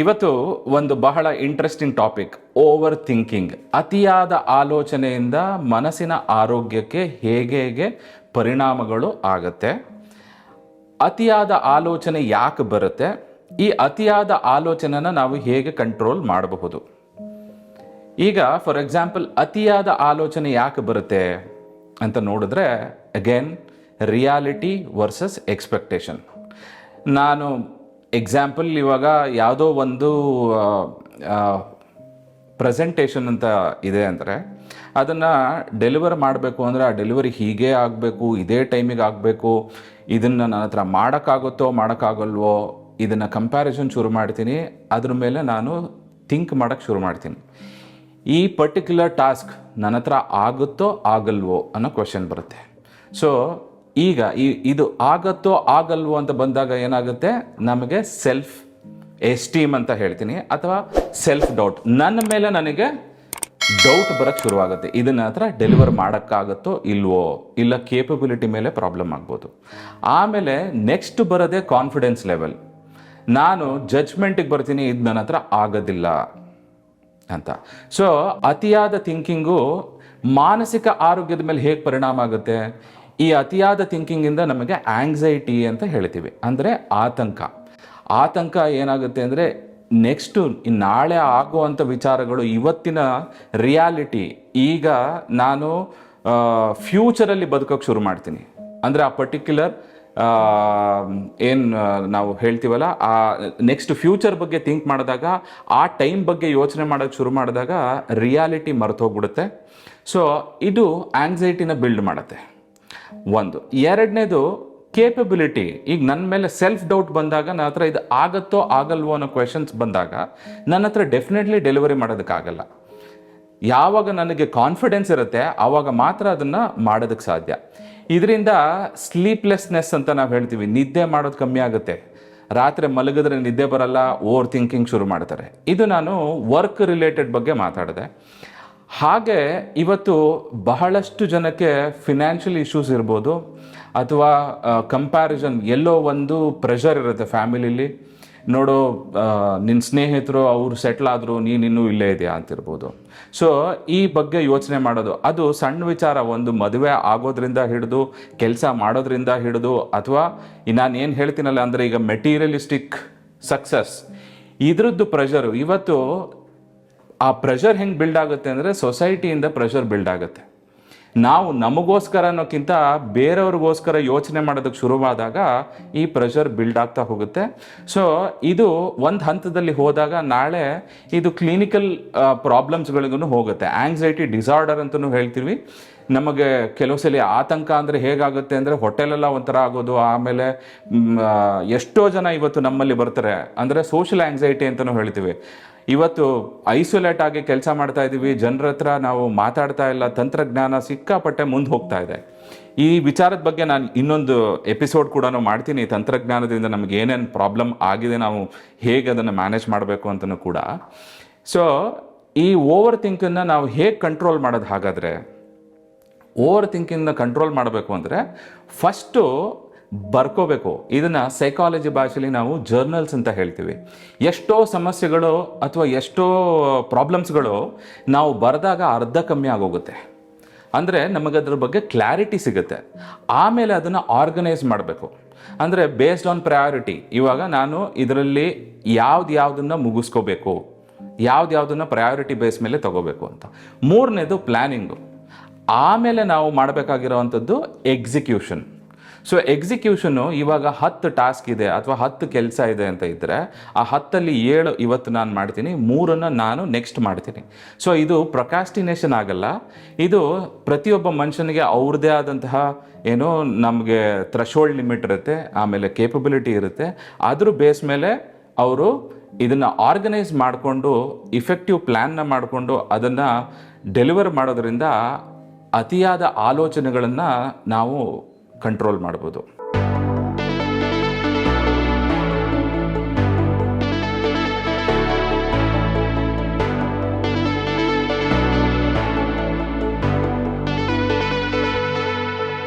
ಇವತ್ತು ಒಂದು ಬಹಳ ಇಂಟ್ರೆಸ್ಟಿಂಗ್ ಟಾಪಿಕ್ ಓವರ್ ಥಿಂಕಿಂಗ್ ಅತಿಯಾದ ಆಲೋಚನೆಯಿಂದ ಮನಸ್ಸಿನ ಆರೋಗ್ಯಕ್ಕೆ ಹೇಗೆ ಹೇಗೆ ಪರಿಣಾಮಗಳು ಆಗತ್ತೆ, ಅತಿಯಾದ ಆಲೋಚನೆ ಯಾಕೆ ಬರುತ್ತೆ, ಈ ಅತಿಯಾದ ಆಲೋಚನೆನ ನಾವು ಹೇಗೆ ಕಂಟ್ರೋಲ್ ಮಾಡಬಹುದು. ಈಗ ಫಾರ್ ಎಕ್ಸಾಂಪಲ್ ಅತಿಯಾದ ಆಲೋಚನೆ ಯಾಕೆ ಬರುತ್ತೆ ಅಂತ ನೋಡಿದ್ರೆ ಅಗೇನ್ ರಿಯಾಲಿಟಿ ವರ್ಸಸ್ ಎಕ್ಸ್ಪೆಕ್ಟೇಷನ್ ನಾನು ಎಕ್ಸಾಂಪಲ್ ಇವಾಗ ಯಾವುದೋ ಒಂದು ಪ್ರೆಸೆಂಟೇಷನ್ ಅಂತ ಇದೆ ಅಂದರೆ, ಅದನ್ನು ಡೆಲಿವರ್ ಮಾಡಬೇಕು ಅಂದರೆ ಆ ಡೆಲಿವರಿ ಹೀಗೆ ಆಗಬೇಕು, ಇದೇ ಟೈಮಿಗೆ ಆಗಬೇಕು, ಇದನ್ನು ನನ್ನ ಹತ್ರ ಮಾಡೋಕ್ಕಾಗುತ್ತೋ, ಮಾಡೋಕ್ಕಾಗಲ್ವೋ, ಇದನ್ನು ಕಂಪ್ಯಾರಿಸನ್ ಶುರು ಮಾಡ್ತೀನಿ, ಅದ್ರ ಮೇಲೆ ನಾನು ಥಿಂಕ್ ಮಾಡೋಕ್ಕೆ ಶುರು ಮಾಡ್ತೀನಿ. ಈ ಪರ್ಟಿಕ್ಯುಲರ್ ಟಾಸ್ಕ್ ನನ್ನ ಹತ್ರ ಆಗುತ್ತೋ, ಆಗಲ್ವೋ ಅನ್ನೋ ಕ್ವಶನ್ ಬರುತ್ತೆ. ಸೊ ಈಗ ಈ ಇದು ಆಗತ್ತೋ ಆಗಲ್ವೋ ಅಂತ ಬಂದಾಗ ಏನಾಗುತ್ತೆ? ನಮಗೆ ಸೆಲ್ಫ್ ಎಸ್ಟೀಮ್ ಅಂತ ಹೇಳ್ತೀನಿ. ಅಥವಾ ಸೆಲ್ಫ್ ಡೌಟ್ ನನ್ನ ಮೇಲೆ ನನಗೆ ಡೌಟ್ ಬರೋಕ್ಕೆ ಶುರುವಾಗುತ್ತೆ. ಇದನ್ನ ಹತ್ರ ಡೆಲಿವರ್ ಮಾಡೋಕ್ಕಾಗತ್ತೋ ಇಲ್ವೋ? ಇಲ್ಲ ಕೇಪಬಿಲಿಟಿ ಮೇಲೆ ಪ್ರಾಬ್ಲಮ್ ಆಗ್ಬೋದು. ಆಮೇಲೆ ನೆಕ್ಸ್ಟ್ ಬರೋದೇ ಕಾನ್ಫಿಡೆನ್ಸ್ ಲೆವೆಲ್ ನಾನು ಜಜ್ಮೆಂಟಿಗೆ ಬರ್ತೀನಿ, ಇದು ನನ್ನ ಹತ್ರ ಆಗೋದಿಲ್ಲ ಅಂತ. ಸೊ ಅತಿಯಾದ ಥಿಂಕಿಂಗು ಮಾನಸಿಕ ಆರೋಗ್ಯದ ಮೇಲೆ ಹೇಗೆ ಪರಿಣಾಮ ಆಗುತ್ತೆ? ಈ ಅತಿಯಾದ ಥಿಂಕಿಂಗಿಂದ ನಮಗೆ ಆಂಗ್ಸೈಟಿ ಅಂತ ಹೇಳ್ತೀವಿ. ಅಂದರೆ ಆತಂಕ. ಆತಂಕ ಏನಾಗುತ್ತೆ ಅಂದರೆ ನೆಕ್ಸ್ಟು ನಾಳೆ ಆಗುವಂಥ ವಿಚಾರಗಳು ಇವತ್ತಿನ ರಿಯಾಲಿಟಿ ಈಗ ನಾನು ಫ್ಯೂಚರಲ್ಲಿ ಬದುಕೋಕ್ಕೆ ಶುರು ಮಾಡ್ತೀನಿ. ಅಂದರೆ ಆ ಪರ್ಟಿಕ್ಯುಲರ್ ಏನು ನಾವು ಹೇಳ್ತೀವಲ್ಲ, ಆ ನೆಕ್ಸ್ಟ್ ಫ್ಯೂಚರ್ ಬಗ್ಗೆ ಥಿಂಕ್ ಮಾಡಿದಾಗ, ಆ ಟೈಮ್ ಬಗ್ಗೆ ಯೋಚನೆ ಮಾಡೋಕ್ಕೆ ಶುರು ಮಾಡಿದಾಗ ರಿಯಾಲಿಟಿ ಮರೆತೋಗ್ಬಿಡುತ್ತೆ ಸೊ ಇದು ಆಂಗ್ಸೈಟಿನ ಬಿಲ್ಡ್ ಮಾಡುತ್ತೆ. ಒಂದು. ಎರಡನೇದು ಕೇಪಬಿಲಿಟಿ ಈಗ ನನ್ನ ಮೇಲೆ ಸೆಲ್ಫ್ ಡೌಟ್ ಬಂದಾಗ ನನ್ನ ಹತ್ರ ಇದು ಆಗತ್ತೋ ಆಗಲ್ವೋ ಅನ್ನೋ ಕ್ವೆಶನ್ಸ್ ಬಂದಾಗ ನನ್ನ ಹತ್ರ ಡೆಫಿನೆಟ್ಲಿ ಡೆಲಿವರಿ ಮಾಡೋದಕ್ಕಾಗಲ್ಲ ಯಾವಾಗ ನನಗೆ ಕಾನ್ಫಿಡೆನ್ಸ್ ಇರುತ್ತೆ ಆವಾಗ ಮಾತ್ರ ಅದನ್ನು ಮಾಡೋದಕ್ಕೆ ಸಾಧ್ಯ. ಇದರಿಂದ ಸ್ಲೀಪ್ಲೆಸ್ನೆಸ್ ಅಂತ ನಾವು ಹೇಳ್ತೀವಿ. ನಿದ್ದೆ ಮಾಡೋದು ಕಮ್ಮಿ ಆಗುತ್ತೆ. ರಾತ್ರಿ ಮಲಗಿದ್ರೆ ನಿದ್ದೆ ಬರಲ್ಲ ಓವರ್ ಥಿಂಕಿಂಗ್ ಶುರು ಮಾಡ್ತಾರೆ. ಇದು ನಾನು ವರ್ಕ್ ರಿಲೇಟೆಡ್ ಬಗ್ಗೆ ಮಾತಾಡಿದೆ. ಹಾಗೆ ಇವತ್ತು ಬಹಳಷ್ಟು ಜನಕ್ಕೆ ಫಿನಾನ್ಷಿಯಲ್ ಇಶ್ಯೂಸ್ ಇರ್ಬೋದು ಅಥವಾ ಕಂಪ್ಯಾರಿಸನ್ ಎಲ್ಲೋ ಒಂದು ಪ್ರೆಷರ್ ಇರುತ್ತೆ ಫ್ಯಾಮಿಲಿಲಿ ನೋಡು ನಿನ್ನ ಸ್ನೇಹಿತರು ಅವರು ಸೆಟ್ಲ್ ಆದರು ನೀನು ಇನ್ನೂ ಇಲ್ಲೇ ಇದೆಯಾ ಅಂತಿರ್ಬೋದು. ಸೊ ಈ ಬಗ್ಗೆ ಯೋಚನೆ ಮಾಡೋದು, ಅದು ಸಣ್ಣ ವಿಚಾರ, ಒಂದು ಮದುವೆ ಆಗೋದ್ರಿಂದ ಹಿಡಿದು, ಕೆಲಸ ಮಾಡೋದ್ರಿಂದ ಹಿಡಿದು, ಅಥವಾ ನಾನು ಏನು ಹೇಳ್ತೀನಲ್ಲ ಅಂದರೆ ಈಗ ಮೆಟೀರಿಯಲಿಸ್ಟಿಕ್ ಸಕ್ಸಸ್ ಇದ್ರದ್ದು ಪ್ರೆಷರು ಇವತ್ತು ಆ ಪ್ರೆಷರ್ ಹೆಂಗೆ ಬಿಲ್ಡ್ ಆಗುತ್ತೆ ಅಂದರೆ ಸೊಸೈಟಿಯಿಂದ ಪ್ರೆಷರ್ ಬಿಲ್ಡ್ ಆಗುತ್ತೆ. ನಾವು ನಮಗೋಸ್ಕರ ಅನ್ನೋಕ್ಕಿಂತ ಬೇರೆಯವ್ರಿಗೋಸ್ಕರ ಯೋಚನೆ ಮಾಡೋದಕ್ಕೆ ಶುರುವಾದಾಗ ಈ ಪ್ರೆಷರ್ ಬಿಲ್ಡ್ ಆಗ್ತಾ ಹೋಗುತ್ತೆ. ಸೊ ಇದು ಒಂದು ಹಂತದಲ್ಲಿ ಹೋದಾಗ ನಾಳೆ ಇದು ಕ್ಲಿನಿಕಲ್ ಪ್ರಾಬ್ಲಮ್ಸ್ಗಳಿಗೂ ಹೋಗುತ್ತೆ. ಆಂಗ್ಸೈಟಿ ಡಿಸಾರ್ಡರ್ ಅಂತಲೂ ಹೇಳ್ತೀವಿ. ನಮಗೆ ಕೆಲವು ಸಲ ಆತಂಕ ಅಂದರೆ ಹೇಗಾಗುತ್ತೆ ಅಂದರೆ ಹೋಟೆಲೆಲ್ಲ ಒಂಥರ ಆಗೋದು, ಆಮೇಲೆ ಎಷ್ಟೋ ಜನ ಇವತ್ತು ನಮ್ಮಲ್ಲಿ ಬರ್ತಾರೆ. ಅಂದರೆ ಸೋಷಿಯಲ್ ಆಂಗ್ಸೈಟಿ ಅಂತಲೂ ಹೇಳ್ತೀವಿ. ಇವತ್ತು ಐಸೋಲೇಟ್ ಆಗಿ ಕೆಲಸ ಮಾಡ್ತಾ ಇದ್ದೀವಿ, ಜನರ ಹತ್ರ ನಾವು ಮಾತಾಡ್ತಾ ಇಲ್ಲ, ತಂತ್ರಜ್ಞಾನ ಸಿಕ್ಕಾಪಟ್ಟೆ ಮುಂದೆ ಹೋಗ್ತಾ ಇದೆ. ಈ ವಿಚಾರದ ಬಗ್ಗೆ ನಾನು ಇನ್ನೊಂದು ಎಪಿಸೋಡ್ ಕೂಡ ಮಾಡ್ತೀನಿ. ತಂತ್ರಜ್ಞಾನದಿಂದ ನಮಗೆ ಏನೇನು ಪ್ರಾಬ್ಲಮ್ ಆಗಿದೆ, ನಾವು ಹೇಗೆ ಅದನ್ನು ಮ್ಯಾನೇಜ್ ಮಾಡಬೇಕು ಅಂತಲೂ ಕೂಡ. ಸೊ ಈ ಓವರ್ ಥಿಂಕನ್ನು ನಾವು ಹೇಗೆ ಕಂಟ್ರೋಲ್ ಮಾಡೋದು ಹಾಗಾದರೆ ಓವರ್ ಥಿಂಕಿಂಗ್ನ ಕಂಟ್ರೋಲ್ ಮಾಡಬೇಕು ಅಂದರೆ ಫಸ್ಟು ಬರ್ಕೋಬೇಕು. ಇದನ್ನು ಸೈಕಾಲಜಿ ಭಾಷೆಯಲ್ಲಿ ನಾವು ಜರ್ನಲ್ಸ್ ಅಂತ ಹೇಳ್ತೀವಿ. ಎಷ್ಟೋ ಸಮಸ್ಯೆಗಳು ಅಥವಾ ಎಷ್ಟೋ ಪ್ರಾಬ್ಲಮ್ಸ್ಗಳು ನಾವು ಬರೆದಾಗ ಅರ್ಧ ಕಮ್ಮಿ ಆಗೋಗುತ್ತೆ. ಅಂದರೆ ನಮಗೆ ಅದ್ರ ಬಗ್ಗೆ ಕ್ಲಾರಿಟಿ ಸಿಗುತ್ತೆ. ಆಮೇಲೆ ಅದನ್ನು ಆರ್ಗನೈಸ್ ಮಾಡಬೇಕು. ಅಂದರೆ ಬೇಸ್ಡ್ ಆನ್ ಪ್ರಯಾರಿಟಿ ಇವಾಗ ನಾನು ಇದರಲ್ಲಿ ಯಾವ್ದು ಯಾವುದನ್ನು ಮುಗಿಸ್ಕೋಬೇಕು. ಯಾವ್ದು ಯಾವುದನ್ನು ಪ್ರಯಾರಿಟಿ ಬೇಸ್ ಮೇಲೆ ತಗೋಬೇಕು ಅಂತ. ಮೂರನೇದು ಪ್ಲ್ಯಾನಿಂಗು ಆಮೇಲೆ ನಾವು ಮಾಡಬೇಕಾಗಿರೋವಂಥದ್ದು ಎಕ್ಸಿಕ್ಯೂಷನ್ ಸೊ ಎಕ್ಸಿಕ್ಯೂಷನು ಇವಾಗ ಹತ್ತು ಟಾಸ್ಕ್ ಇದೆ ಅಥವಾ ಹತ್ತು ಕೆಲಸ ಇದೆ ಅಂತ ಇದ್ದರೆ ಆ ಹತ್ತಲ್ಲಿ ಏಳು ಇವತ್ತು ನಾನು ಮಾಡ್ತೀನಿ, ಮೂರನ್ನು ನಾನು ನೆಕ್ಸ್ಟ್ ಮಾಡ್ತೀನಿ. ಸೊ ಇದು ಪ್ರೊಕಾಸ್ಟಿನೇಷನ್ ಆಗಲ್ಲ. ಇದು ಪ್ರತಿಯೊಬ್ಬ ಮನುಷ್ಯನಿಗೆ ಅವ್ರದ್ದೇ ಆದಂತಹ ಏನೋ ನಮಗೆ ಥ್ರೆಶೋಲ್ಡ್ ಲಿಮಿಟ್ ಇರುತ್ತೆ, ಆಮೇಲೆ ಕೇಪಬಿಲಿಟಿ ಇರುತ್ತೆ. ಅದ್ರ ಬೇಸ್ ಮೇಲೆ ಅವರು ಇದನ್ನು ಆರ್ಗನೈಸ್ ಮಾಡಿಕೊಂಡು ಇಫೆಕ್ಟಿವ್ ಪ್ಲ್ಯಾನ್ನ ಮಾಡಿಕೊಂಡು ಅದನ್ನು ಡೆಲಿವರ್ ಮಾಡೋದ್ರಿಂದ ಅತಿಯಾದ ಆಲೋಚನೆಗಳನ್ನು ನಾವು ಕಂಟ್ರೋಲ್ ಮಾಡ್ಬೋದು.